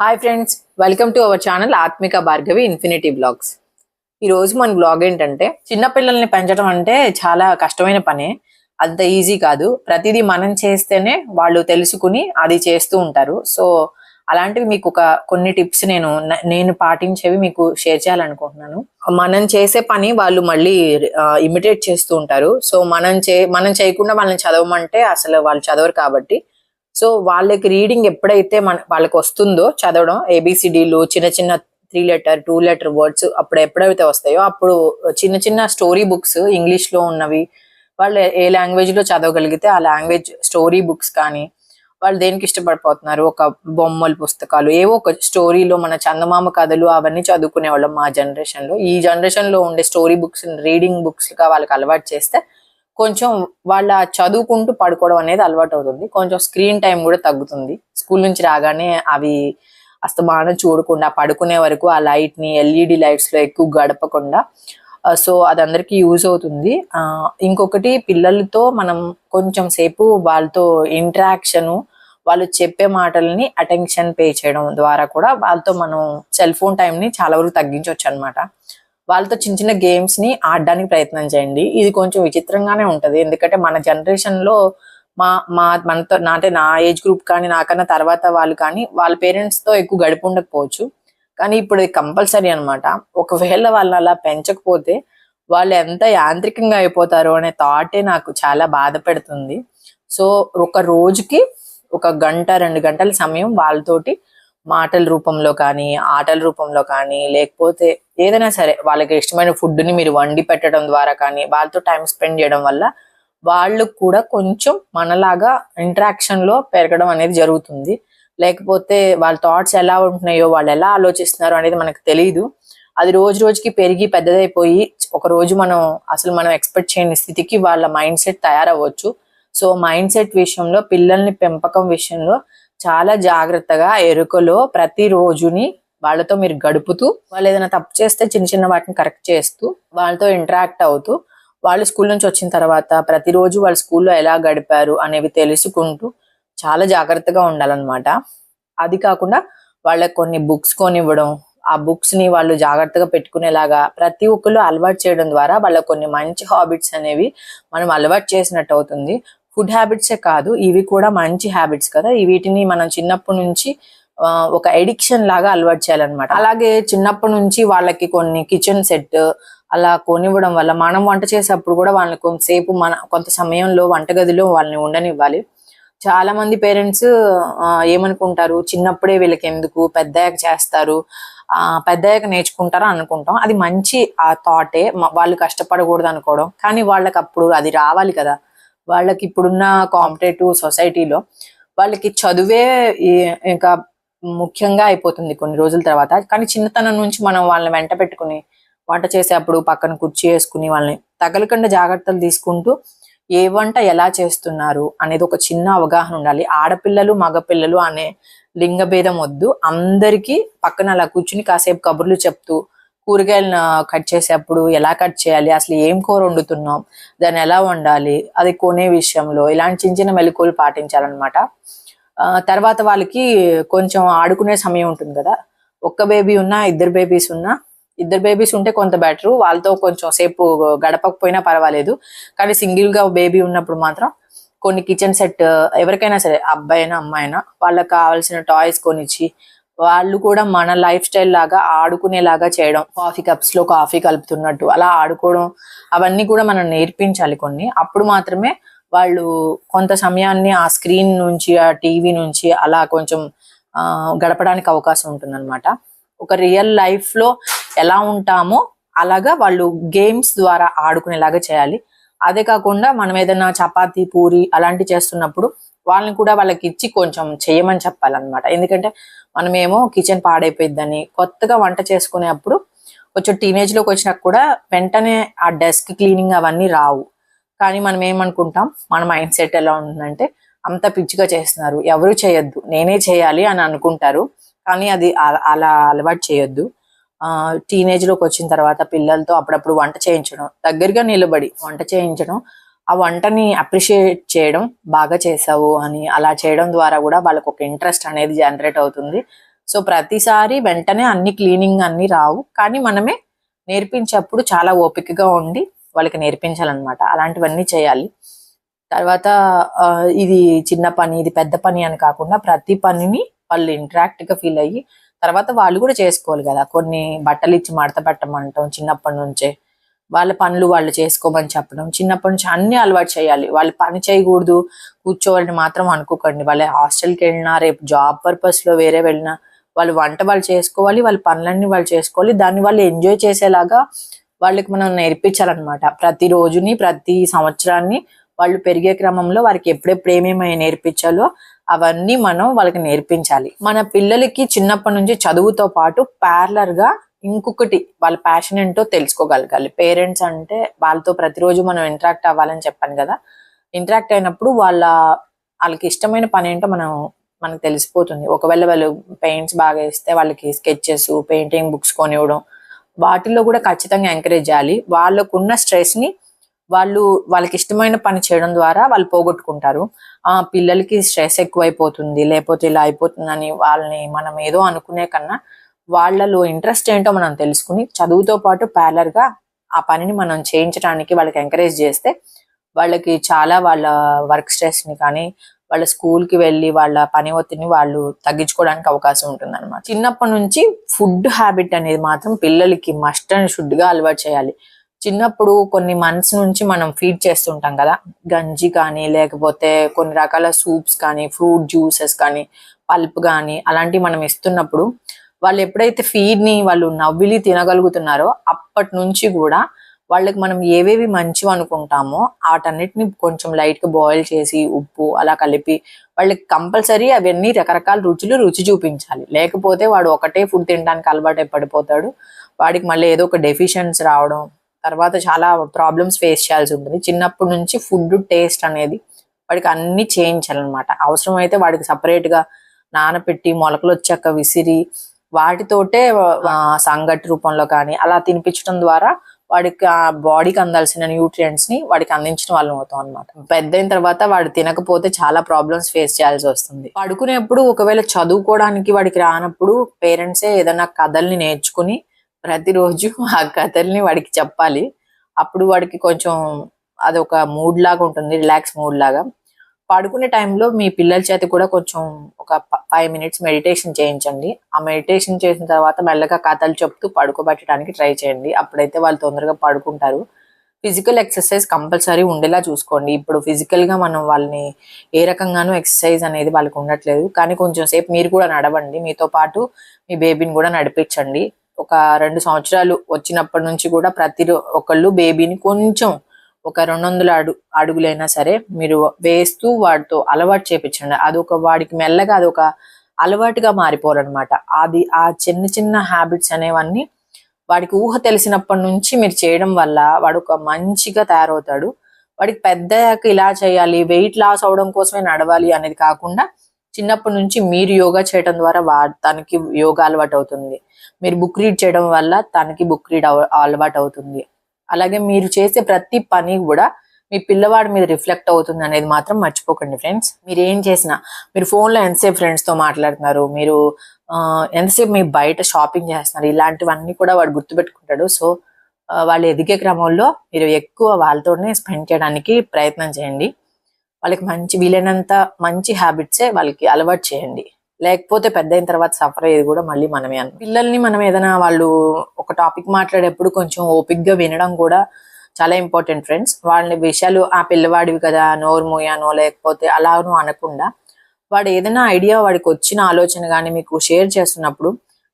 Hi friends welcome to our channel Atmika Bhargavi infinity blogs ఈ రోజు మన blog ఏంటంటే చిన్న పిల్లల్ని పెంచడం అంటే చాలా కష్టమైన పనే. అంత ఈజీ కాదు. ప్రతిదీ మనం చేస్తేనే వాళ్ళు తెలుసుకుని అది చేస్తూ ఉంటారు. సో అలాంటివి మీకు ఒక కొన్ని టిప్స్ నేను నేను పాటించేవి మీకు షేర్ చేయాలనుకుంటున్నాను. మనం చేసే పని వాళ్ళు మళ్ళీ ఇమిటేట్ చేస్తూ ఉంటారు. సో మనం చే మనం చేయకుండా వాళ్ళని చదవమంటే అసలు వాళ్ళు చదవరు కాబట్టి సో వాళ్ళకి రీడింగ్ ఎప్పుడైతే మన వాళ్ళకి వస్తుందో చదవడం ఏబిసిడీలు చిన్న చిన్న three letter two letter words అప్పుడు ఎప్పుడైతే వస్తాయో అప్పుడు చిన్న చిన్న స్టోరీ బుక్స్ ఇంగ్లీష్లో ఉన్నవి వాళ్ళు ఏ లాంగ్వేజ్లో చదవగలిగితే ఆ లాంగ్వేజ్ స్టోరీ బుక్స్ కానీ వాళ్ళు దేనికి ఇష్టపడిపోతున్నారు? ఒక బొమ్మల పుస్తకాలు ఏవో ఒక స్టోరీలో మన చందమామ కథలు అవన్నీ చదువుకునే వాళ్ళం మా జనరేషన్లో ఈ జనరేషన్లో ఉండే స్టోరీ బుక్స్ రీడింగ్ బుక్స్గా వాళ్ళకి అలవాటు చేస్తే కొంచెం వాళ్ళ చదువుకుంటూ పడుకోవడం అనేది అలవాటు అవుతుంది. కొంచెం స్క్రీన్ టైం కూడా తగ్గుతుంది. స్కూల్ నుంచి రాగానే అవి అస్తమానం చూడకుండా పడుకునే వరకు ఆ లైట్ని ఎల్ఈడి లైట్స్లో ఎక్కువ గడపకుండా సో అది అందరికీ యూజ్ అవుతుంది. ఇంకొకటి పిల్లలతో మనం కొంచెం సేపు వాళ్ళతో ఇంటరాక్షన్ వాళ్ళు చెప్పే మాటల్ని అటెన్షన్ పే చేయడం ద్వారా కూడా వాళ్ళతో మనం సెల్ ఫోన్ని చాలా వరకు తగ్గించవచ్చు అనమాట వాళ్ళతో చిన్న చిన్న గేమ్స్ని ఆడడానికి ప్రయత్నం చేయండి. ఇది కొంచెం విచిత్రంగానే ఉంటది. ఎందుకంటే మన జనరేషన్లో మా మా మనతో నా అంటే నా ఏజ్ గ్రూప్ కానీ నాకన్నా తర్వాత వాళ్ళు కానీ వాళ్ళ పేరెంట్స్తో ఎక్కువ గడిపి ఉండకపోవచ్చు. కానీ ఇప్పుడు ఇది కంపల్సరీ అనమాట ఒకవేళ వాళ్ళని అలా పెంచకపోతే వాళ్ళు ఎంత యాంత్రికంగా అయిపోతారో అనే థాటే నాకు చాలా బాధ పెడుతుంది. సో ఒక రోజుకి ఒక గంట రెండు గంటల సమయం వాళ్ళతోటి మాటల రూపంలో కానీ ఆటల రూపంలో కానీ లేకపోతే ఏదైనా సరే వాళ్ళకి ఇష్టమైన ఫుడ్ని మీరు వండి పెట్టడం ద్వారా కానీ వాళ్ళతో టైం స్పెండ్ చేయడం వల్ల వాళ్ళు కూడా కొంచెం మనలాగా ఇంటరాక్షన్లో పెరగడం అనేది జరుగుతుంది. లేకపోతే వాళ్ళ థాట్స్ ఎలా ఉంటున్నాయో వాళ్ళు ఎలా ఆలోచిస్తున్నారో అనేది మనకు తెలియదు అది రోజు రోజుకి పెరిగి పెద్దదైపోయి ఒక రోజు మనం అసలు మనం ఎక్స్పెక్ట్ చేయని స్థితికి వాళ్ళ మైండ్ సెట్ తయారవ్వచ్చు. సో మైండ్ సెట్ విషయంలో పిల్లల్ని పెంపకం విషయంలో చాలా జాగ్రత్తగా ఎరుకలో ప్రతి రోజుని వాళ్ళతో మీరు గడుపుతూ వాళ్ళు ఏదైనా తప్పు చేస్తే చిన్న చిన్న వాటిని కరెక్ట్ చేస్తూ వాళ్ళతో ఇంటరాక్ట్ అవుతూ వాళ్ళు స్కూల్ నుంచి వచ్చిన తర్వాత ప్రతిరోజు వాళ్ళ స్కూల్లో ఎలా గడిపారు అనేవి తెలుసుకుంటూ చాలా జాగ్రత్తగా ఉండాలన్నమాట. అది కాకుండా వాళ్ళకి కొన్ని బుక్స్ కొనివ్వడం ఆ బుక్స్ని వాళ్ళు జాగ్రత్తగా పెట్టుకునేలాగా ప్రతి ఒక్కరు అలవాటు చేయడం ద్వారా వాళ్ళకి కొన్ని మంచి హాబిట్స్ అనేవి మనం అలవాటు చేసినట్టు అవుతుంది. ఫుడ్ హ్యాబిట్సే కాదు ఇవి కూడా మంచి హ్యాబిట్స్ కదా. వీటిని మనం చిన్నప్పటి నుంచి ఒక ఎడిక్షన్ లాగా అలవాటు చేయాలన్నమాట. అలాగే చిన్నప్పటి నుంచి వాళ్ళకి కొన్ని కిచెన్ సెట్ అలా కొనివ్వడం వల్ల మనం వంట చేసేటప్పుడు కూడా వాళ్ళని కొంతసేపు మన కొంత సమయంలో వంటగదిలో వాళ్ళని ఉండనివ్వాలి. చాలా మంది పేరెంట్స్ ఏమనుకుంటారు? చిన్నప్పుడే వీళ్ళకి ఎందుకు పెద్దయ్యాక చేస్తారు. ఆ పెద్దయ్యాక నేర్చుకుంటారు అనుకుంటాం. అది మంచి ఆ థాటే వాళ్ళు కష్టపడకూడదు అనుకోవడం. కానీ వాళ్ళకి అప్పుడు అది రావాలి కదా. వాళ్ళకి ఇప్పుడున్న కాంపిటేటివ్ సొసైటీలో వాళ్ళకి చదువే ఇంకా ముఖ్యంగా అయిపోతుంది కొన్ని రోజుల తర్వాత. కానీ చిన్నతనం నుంచి మనం వాళ్ళని వెంట పెట్టుకుని వంట చేసేటప్పుడు పక్కన కుర్చీ వేసుకుని వాళ్ళని తగలకుండా జాగ్రత్తలు తీసుకుంటూ ఏ వంట ఎలా చేస్తున్నారు అనేది ఒక చిన్న అవగాహన ఉండాలి. ఆడపిల్లలు మగపిల్లలు అనే లింగ భేదం వద్దు. అందరికీ పక్కన అలా కూర్చుని కాసేపు కబుర్లు చెప్తూ కూరగాయలను కట్ చేసేటప్పుడు ఎలా కట్ చేయాలి అసలు ఏం కూర వండుతున్నాం దాన్ని ఎలా వండాలి అది కొనే విషయంలో ఇలాంటి చిన్న చిన్న మెలకువలు పాటించాలన్నమాట. తర్వాత వాళ్ళకి కొంచెం ఆడుకునే సమయం ఉంటుంది కదా. ఒక్క బేబీ ఉన్నా ఇద్దరు బేబీస్ ఉన్నా ఇద్దరు బేబీస్ ఉంటే కొంత బెటర్ వాళ్ళతో కొంచెం సేపు గడపకపోయినా పర్వాలేదు. కానీ సింగిల్గా బేబీ ఉన్నప్పుడు మాత్రం కొన్ని కిచెన్ సెట్ ఎవరికైనా సరే అబ్బాయి అయినా అమ్మాయి అయినా వాళ్ళకి కావాల్సిన టాయ్స్ కొనిచ్చి వాళ్ళు కూడా మన లైఫ్ స్టైల్ లాగా ఆడుకునేలాగా చేయడం. కాఫీ కప్స్లో కాఫీ కలుపుతున్నట్టు అలా ఆడుకోవడం అవన్నీ కూడా మనం నేర్పించాలి కొన్ని. అప్పుడు మాత్రమే వాళ్ళు కొంత సమయాన్ని ఆ స్క్రీన్ నుంచి ఆ టీవీ నుంచి అలా కొంచెం గడపడానికి అవకాశం ఉంటుందన్నమాట. ఒక రియల్ లైఫ్లో ఎలా ఉంటామో అలాగా వాళ్ళు గేమ్స్ ద్వారా ఆడుకునేలాగా చేయాలి. అదే కాకుండా మనం ఏదైనా చపాతి పూరి అలాంటివి చేస్తున్నప్పుడు వాళ్ళని కూడా వాళ్ళకి ఇచ్చి కొంచెం చేయమని చెప్పాలన్నమాట. ఎందుకంటే మనమేమో కిచెన్ పాడైపోయిద్దని కొత్తగా వంట చేసుకునేప్పుడు కొంచెం టీనేజ్లోకి వచ్చినాక కూడా వెంటనే ఆ డెస్క్ క్లీనింగ్ అవన్నీ రావు. కానీ మనం ఏమనుకుంటాం? మన మైండ్ సెట్ ఎలా ఉంటుందంటే అంత పిచ్చిగా చేస్తున్నారు. ఎవరు చేయొద్దు. నేనే చేయాలి అని అనుకుంటారు. కానీ అది అలా అలవాటు చేయొద్దు. టీనేజ్లోకి టీనేజ్లోకి వచ్చిన తర్వాత పిల్లలతో అప్పుడప్పుడు వంట చేయించడం. దగ్గరగా నిలబడి వంట చేయించడం. ఆ వంటని అప్రిషియేట్ చేయడం బాగా చేసావు అని అలా చేయడం ద్వారా కూడా వాళ్ళకు ఒక ఇంట్రెస్ట్ అనేది జనరేట్ అవుతుంది. సో ప్రతిసారి వెంటనే అన్ని క్లీనింగ్ అన్ని రావు. కానీ మనమే నేర్పించేప్పుడు చాలా ఓపికగా ఉండి వాళ్ళకి నేర్పించాలన్నమాట. అలాంటివన్నీ చేయాలి. తర్వాత ఇది చిన్న పని ఇది పెద్ద పని అని కాకుండా ప్రతి పనిని వాళ్ళు ఇంటరాక్ట్గా ఫీల్ అయ్యి తర్వాత వాళ్ళు కూడా చేసుకోవాలి కదా. కొన్ని బట్టలు ఇచ్చి మడత పెట్టమంటాం చిన్నప్పటి నుంచే. వాళ్ళ పనులు వాళ్ళు చేసుకోమని చెప్పడం చిన్నప్పటి నుంచి అన్ని అలవాటు చేయాలి. వాళ్ళు పని చేయకూడదు కూర్చోవాలని మాత్రం అనుకోకండి. వాళ్ళు హాస్టల్కి వెళ్ళినా రేపు జాబ్ పర్పస్లో వేరే వెళ్ళినా వాళ్ళు వంట వాళ్ళు చేసుకోవాలి వాళ్ళ పనులన్నీ వాళ్ళు చేసుకోవాలి. దాన్ని వాళ్ళు ఎంజాయ్ చేసేలాగా వాళ్ళకి మనం నేర్పించాలన్నమాట. ప్రతి రోజుని ప్రతి సంవత్సరాన్ని వాళ్ళు పెరిగే క్రమంలో వారికి ఎప్పుడెప్పుడు ఏమేమి నేర్పించాలో అవన్నీ మనం వాళ్ళకి నేర్పించాలి. మన పిల్లలకి చిన్నప్పటి నుంచి చదువుతో పాటు parallel గా ఇంకొకటి వాళ్ళ ప్యాషన్ ఏంటో తెలుసుకోగలగాలి. పేరెంట్స్ అంటే వాళ్ళతో ప్రతిరోజు మనం ఇంటరాక్ట్ అవ్వాలని చెప్పాను కదా. ఇంటరాక్ట్ అయినప్పుడు వాళ్ళ వాళ్ళకి ఇష్టమైన పని ఏంటో మనం మనకు తెలిసిపోతుంది. ఒకవేళ వాళ్ళు పెయింట్స్ బాగా వేస్తే వాళ్ళకి స్కెచెస్ పెయింటింగ్ బుక్స్ కొనివ్వడం వాటిల్లో కూడా ఖచ్చితంగా ఎంకరేజ్ చేయాలి. వాళ్ళకున్న స్ట్రెస్ని వాళ్ళు వాళ్ళకి ఇష్టమైన పని చేయడం ద్వారా వాళ్ళు పోగొట్టుకుంటారు. ఆ పిల్లలకి స్ట్రెస్ ఎక్కువైపోతుంది లేకపోతే ఇలా అయిపోతుందని వాళ్ళని మనం ఏదో అనుకునే కన్నా వాళ్ళలో ఇంట్రెస్ట్ ఏంటో మనం తెలుసుకుని చదువుతో పాటు ప్యాలర్గా గా ఆ పనిని మనం చేయించడానికి వాళ్ళకి ఎంకరేజ్ చేస్తే వాళ్ళకి చాలా వాళ్ళ వర్క్ స్ట్రెస్ని కానీ వాళ్ళ స్కూల్కి వెళ్ళి వాళ్ళ పని ఒత్తిడిని వాళ్ళు తగ్గించుకోవడానికి అవకాశం ఉంటుంది అనమాట చిన్నప్పటి నుంచి ఫుడ్ హ్యాబిట్ అనేది మాత్రం పిల్లలకి మస్ట్ అండ్ షుడ్గా అలవాటు చేయాలి. చిన్నప్పుడు కొన్ని మంత్స్ నుంచి మనం ఫీడ్ చేస్తుంటాం కదా గంజి కానీ లేకపోతే కొన్ని రకాల సూప్స్ కానీ ఫ్రూట్ జ్యూసెస్ కానీ పల్ప్ కానీ అలాంటివి మనం ఇస్తున్నప్పుడు వాళ్ళు ఎప్పుడైతే ఫీడ్ని వాళ్ళు నవ్విలి తినగలుగుతున్నారో అప్పటి నుంచి కూడా వాళ్ళకి మనం ఏవేవి మంచివి అనుకుంటామో వాటన్నిటిని కొంచెం లైట్గా బాయిల్ చేసి ఉప్పు అలా కలిపి వాళ్ళకి కంపల్సరీ అవన్నీ రకరకాల రుచులు రుచి చూపించాలి. లేకపోతే వాడు ఒకటే ఫుడ్ తినడానికి అలవాటు పడిపోతాడు. వాడికి మళ్ళీ ఏదో ఒక డెఫిషియన్స్ రావడం తర్వాత చాలా ప్రాబ్లమ్స్ ఫేస్ చేయాల్సి ఉంటుంది. చిన్నప్పటి నుంచి ఫుడ్ టేస్ట్ అనేది వాడికి అన్ని చేయించాలన్నమాట. అవసరం అయితే వాడికి సపరేట్గా నానపెట్టి మొలకలు వచ్చాక విసిరి వాటితోటే సంగటి రూపంలో కానీ అలా తినిపించడం ద్వారా వాడికి ఆ బాడీకి అందాల్సిన న్యూట్రియంట్స్ని వాడికి అందించిన వాళ్ళం అవుతాం అనమాట పెద్ద అయిన తర్వాత వాడు తినకపోతే చాలా ప్రాబ్లమ్స్ ఫేస్ చేయాల్సి వస్తుంది. పడుకునేప్పుడు ఒకవేళ చదువుకోవడానికి వాడికి రానప్పుడు పేరెంట్సే ఏదైనా కథల్ని నేర్చుకుని ప్రతిరోజు ఆ కథల్ని వాడికి చెప్పాలి. అప్పుడు వాడికి కొంచెం అదొక మూడ్ లాగా ఉంటుంది రిలాక్స్ మూడ్ లాగా. పడుకునే టైంలో మీ పిల్లల చేత కూడా కొంచెం ఒక ఫైవ్ మినిట్స్ మెడిటేషన్ చేయించండి. ఆ మెడిటేషన్ చేసిన తర్వాత మెల్లగా కథలు చెప్తూ పడుకోబెట్టడానికి ట్రై చేయండి. అప్పుడైతే వాళ్ళు తొందరగా పడుకుంటారు. ఫిజికల్ ఎక్సర్సైజ్ కంపల్సరీ ఉండేలా చూసుకోండి. ఇప్పుడు ఫిజికల్గా మనం వాళ్ళని ఏ రకంగానూ ఎక్సర్సైజ్ అనేది వాళ్ళకి ఉండట్లేదు. కానీ కొంచెం సేపు మీరు కూడా నడవండి. మీతో పాటు మీ బేబీని కూడా నడిపించండి. ఒక రెండు సంవత్సరాలు వచ్చినప్పటి నుంచి కూడా ప్రతి ఒక్కళ్ళు బేబీని కొంచెం ఒక రెండు వందల అడు అడుగులైనా సరే మీరు వేస్తూ వాడితో అలవాటు చేపించండి. అదొక వాడికి మెల్లగా అదొక అలవాటుగా మారిపోరనమాట అది ఆ చిన్న చిన్న హ్యాబిట్స్ అనేవన్నీ వాడికి ఊహ తెలిసినప్పటి నుంచి మీరు చేయడం వల్ల వాడు ఒక మంచిగా తయారవుతాడు. వాడికి పెద్దయ్యాక ఇలా చేయాలి వెయిట్ లాస్ అవడం కోసమే నడవాలి అనేది కాకుండా చిన్నప్పటి నుంచి మీరు యోగా చేయడం ద్వారా వా తనకి యోగా అలవాటు అవుతుంది మీరు బుక్ రీడ్ చేయడం వల్ల తనకి బుక్ రీడ్ అలవాటు అవుతుంది అలాగే మీరు చేసే ప్రతి పని కూడా మీ పిల్లవాడి మీద రిఫ్లెక్ట్ అవుతుంది అనేది మాత్రం మర్చిపోకండి ఫ్రెండ్స్. మీరు ఏం చేసినా మీరు ఫోన్లో ఎంతసేపు ఫ్రెండ్స్తో మాట్లాడుతున్నారు మీరు ఎంతసేపు మీ బయట షాపింగ్ చేస్తున్నారు ఇలాంటివన్నీ కూడా వాడు గుర్తుపెట్టుకుంటాడు. సో వాళ్ళు ఎదిగే క్రమంలో మీరు ఎక్కువ వాళ్ళతోనే స్పెండ్ చేయడానికి ప్రయత్నం చేయండి. వాళ్ళకి మంచి వీలైనంత మంచి హ్యాబిట్సే వాళ్ళకి అలవాటు చేయండి. లేకపోతే పెద్ద అయిన తర్వాత సఫర్ అయ్యేది కూడా మళ్ళీ మనమే అన్న. పిల్లల్ని మనం ఏదైనా వాళ్ళు ఒక టాపిక్ మాట్లాడేప్పుడు కొంచెం ఓపిక్గా వినడం కూడా చాలా ఇంపార్టెంట్ ఫ్రెండ్స్ వాళ్ళ విషయాలు ఆ పిల్లవాడివి కదా నోరు మూయానో లేకపోతే అలానో అనకుండా వాడు ఏదైనా ఐడియా వాడికి వచ్చిన ఆలోచన కానీ మీకు షేర్ చేస్తున్నప్పుడు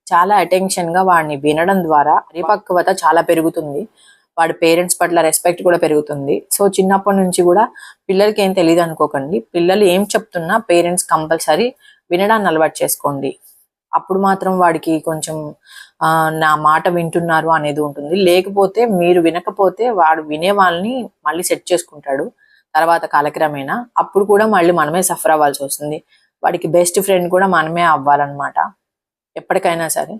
చాలా అటెన్షన్గా వాడిని వినడం ద్వారా పరిపక్వత చాలా పెరుగుతుంది. వాడి పేరెంట్స్ పట్ల రెస్పెక్ట్ కూడా పెరుగుతుంది. సో చిన్నప్పటి నుంచి కూడా పిల్లలకి ఏం తెలియదు అనుకోకండి పిల్లలు ఏం చెప్తున్నా పేరెంట్స్ కంపల్సరీ వినడాన్ని అలవాటు చేసుకోండి. అప్పుడు మాత్రం వాడికి కొంచెం నా మాట వింటున్నారు అనేది ఉంటుంది. లేకపోతే మీరు వినకపోతే వాడు వినే వాళ్ళని మళ్ళీ సెట్ చేసుకుంటాడు. తర్వాత కాలక్రమేణా అప్పుడు కూడా మళ్ళీ మనమే సఫర్ అవ్వాల్సి వస్తుంది. వాడికి బెస్ట్ ఫ్రెండ్ కూడా మనమే అవ్వాలన్నమాట. ఎప్పటికైనా సరే.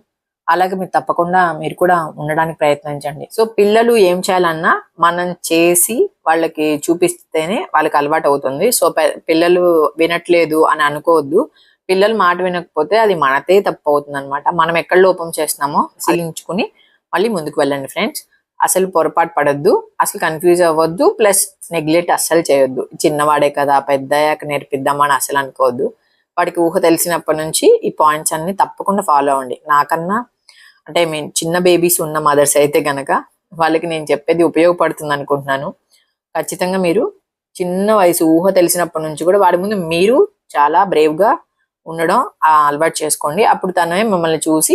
అలాగే మీరు తప్పకుండా మీరు కూడా ఉండడానికి ప్రయత్నించండి. సో పిల్లలు ఏం చేయాలన్నా మనం చేసి వాళ్ళకి చూపిస్తేనే వాళ్ళకి అలవాటు అవుతుంది. సో పిల్లలు వినట్లేదు అని అనుకోవద్దు. పిల్లలు మాట వినకపోతే అది మనతే తప్పు అవుతుంది అనమాట మనం ఎక్కడ లోపం చేస్తున్నామో సీలించుకుని మళ్ళీ ముందుకు వెళ్ళండి ఫ్రెండ్స్. అసలు పొరపాటు పడద్దు అసలు కన్ఫ్యూజ్ అవ్వద్దు ప్లస్ నెగ్లెక్ట్ అస్సలు చేయొద్దు. చిన్నవాడే కదా పెద్దయ్యాక నేర్పిద్దామని అసలు అనుకోవద్దు. వాడికి ఊహ తెలిసినప్పటి నుంచి ఈ పాయింట్స్ అన్ని తప్పకుండా ఫాలో అవ్వండి. నాకన్నా అంటే మీన్ చిన్న బేబీస్ ఉన్న మదర్స్ అయితే గనక వాళ్ళకి నేను చెప్పేది ఉపయోగపడుతుంది అనుకుంటున్నాను. ఖచ్చితంగా మీరు చిన్న వయసు ఊహ తెలిసినప్పటి నుంచి కూడా వాడి ముందు మీరు చాలా బ్రేవ్గా ఉండడం అలవాటు చేసుకోండి. అప్పుడు తనే మిమ్మల్ని చూసి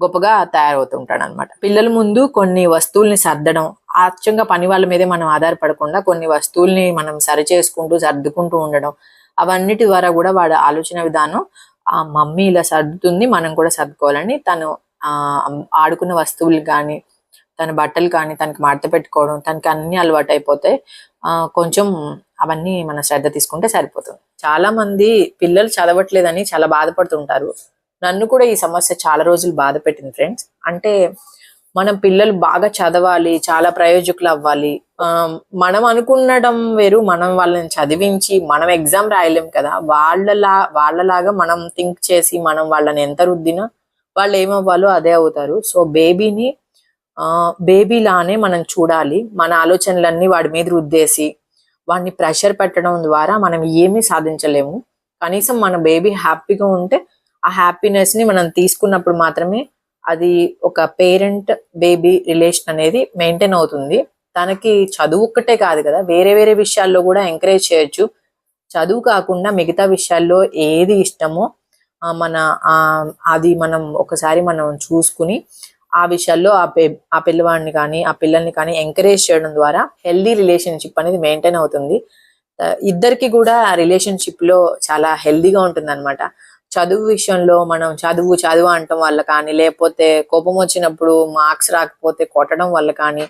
గొప్పగా తయారవుతుంటాడు అనమాట పిల్లల ముందు కొన్ని వస్తువుల్ని సర్దడం అచ్చంగా పని వాళ్ళ మీదే మనం ఆధారపడకుండా కొన్ని వస్తువుల్ని మనం సరి చేసుకుంటూ సర్దుకుంటూ ఉండడం అవన్నిటి ద్వారా కూడా వాడి ఆలోచన విధానం ఆ మమ్మీ ఇలా సర్దుతుంది మనం కూడా సర్దుకోవాలని తను ఆడుకున్న వస్తువులు కానీ తన బట్టలు కానీ తనకి మడత పెట్టుకోవడం తనకి అన్ని అలవాటు అయిపోతాయి కొంచెం అవన్నీ మన శ్రద్ధ తీసుకుంటే సరిపోతుంది. చాలా మంది పిల్లలు చదవట్లేదని చాలా బాధపడుతుంటారు. నన్ను కూడా ఈ సమస్య చాలా రోజులు బాధ పెట్టింది ఫ్రెండ్స్. అంటే మనం పిల్లలు బాగా చదవాలి చాలా ప్రయోజకులు అవ్వాలి. ఆ, మనం అనుకున్నడం వేరు మనం వాళ్ళని చదివించి మనం ఎగ్జామ్ రాయలేం కదా. వాళ్ళలా వాళ్ళలాగా మనం థింక్ చేసి మనం వాళ్ళని ఎంత రుద్దినా వాళ్ళు ఏమవ్వాలో అదే అవుతారు. సో బేబీని ఆ బేబీ లానే మనం చూడాలి. మన ఆలోచనలన్నీ వాడి మీద రుద్దేసి వాడిని ప్రెషర్ పెట్టడం ద్వారా మనం ఏమీ సాధించలేము. కనీసం మన బేబీ హ్యాపీగా ఉంటే ఆ హ్యాపీనెస్ని మనం తీసుకున్నప్పుడు మాత్రమే అది ఒక పేరెంట్ బేబీ రిలేషన్ అనేది మెయింటైన్ అవుతుంది. తనకి చదువు ఒక్కటే కాదు కదా వేరే వేరే విషయాల్లో కూడా ఎంకరేజ్ చేయొచ్చు. చదువు కాకుండా మిగతా విషయాల్లో ఏది ఇష్టమో మన అది మనం ఒకసారి మనం చూసుకుని ఆ విషయాల్లో ఆ పే ఆ పిల్లవాడిని కానీ ఆ పిల్లల్ని కానీ ఎంకరేజ్ చేయడం ద్వారా హెల్దీ రిలేషన్షిప్ అనేది మెయింటైన్ అవుతుంది. ఇద్దరికి కూడా ఆ రిలేషన్షిప్లో చాలా హెల్దీగా ఉంటుంది అనమాట చదువు విషయంలో మనం చదువు చదువు అంటం వల్ల కానీ లేకపోతే కోపం వచ్చినప్పుడు మార్క్స్ రాకపోతే కొట్టడం వల్ల కానీ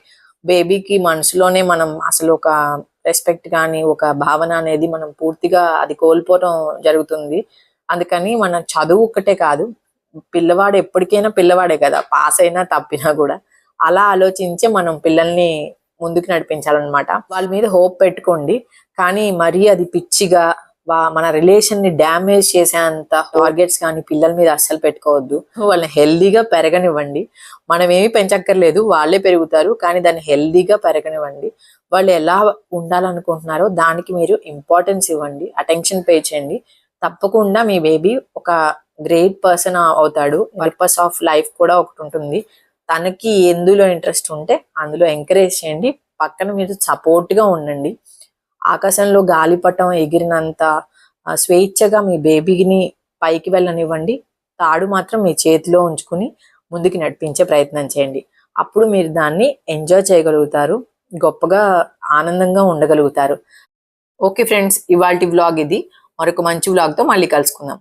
బేబీకి మనసులోనే మనం అసలు ఒక రెస్పెక్ట్ కానీ ఒక భావన అనేది మనం పూర్తిగా అది కోల్పోవడం జరుగుతుంది. అందుకని మన చదువు ఒక్కటే కాదు పిల్లవాడు ఎప్పటికైనా పిల్లవాడే కదా పాస్ అయినా తప్పినా కూడా. అలా ఆలోచించి మనం పిల్లల్ని ముందుకు నడిపించాలన్నమాట. వాళ్ళ మీద హోప్ పెట్టుకోండి. కానీ మరీ అది పిచ్చిగా వా- మన రిలేషన్ని డ్యామేజ్ చేసేంత టార్గెట్స్ కానీ పిల్లల మీద అస్సలు పెట్టుకోవద్దు. వాళ్ళని హెల్దీగా పెరగనివ్వండి. మనం ఏమి పెంచక్కర్లేదు వాళ్ళే పెరుగుతారు. కానీ దాన్ని హెల్దీగా పెరగనివ్వండి. వాళ్ళు ఎలా ఉండాలనుకుంటున్నారో దానికి మీరు ఇంపార్టెన్స్ ఇవ్వండి. అటెన్షన్ పే చేయండి. తప్పకుండా మీ బేబీ ఒక గ్రేట్ పర్సన్ అవుతాడు. పర్పస్ ఆఫ్ లైఫ్ కూడా ఒకటి ఉంటుంది. తనకి ఎందులో ఇంట్రెస్ట్ ఉంటే అందులో ఎంకరేజ్ చేయండి. పక్కన మీరు సపోర్ట్గా ఉండండి. ఆకాశంలో గాలిపటం ఎగిరినంత స్వేచ్ఛగా మీ బేబీని పైకి వెళ్ళనివ్వండి. తాడు మాత్రం మీ చేతిలో ఉంచుకుని ముందుకు నడిపించే ప్రయత్నం చేయండి. అప్పుడు మీరు దాన్ని ఎంజాయ్ చేయగలుగుతారు. గొప్పగా ఆనందంగా ఉండగలుగుతారు. ఓకే ఫ్రెండ్స్ ఇవాళ వ్లాగ్ ఇది. మరొక మంచి వ్లాగ్తో మళ్ళీ కలుసుకుందాం.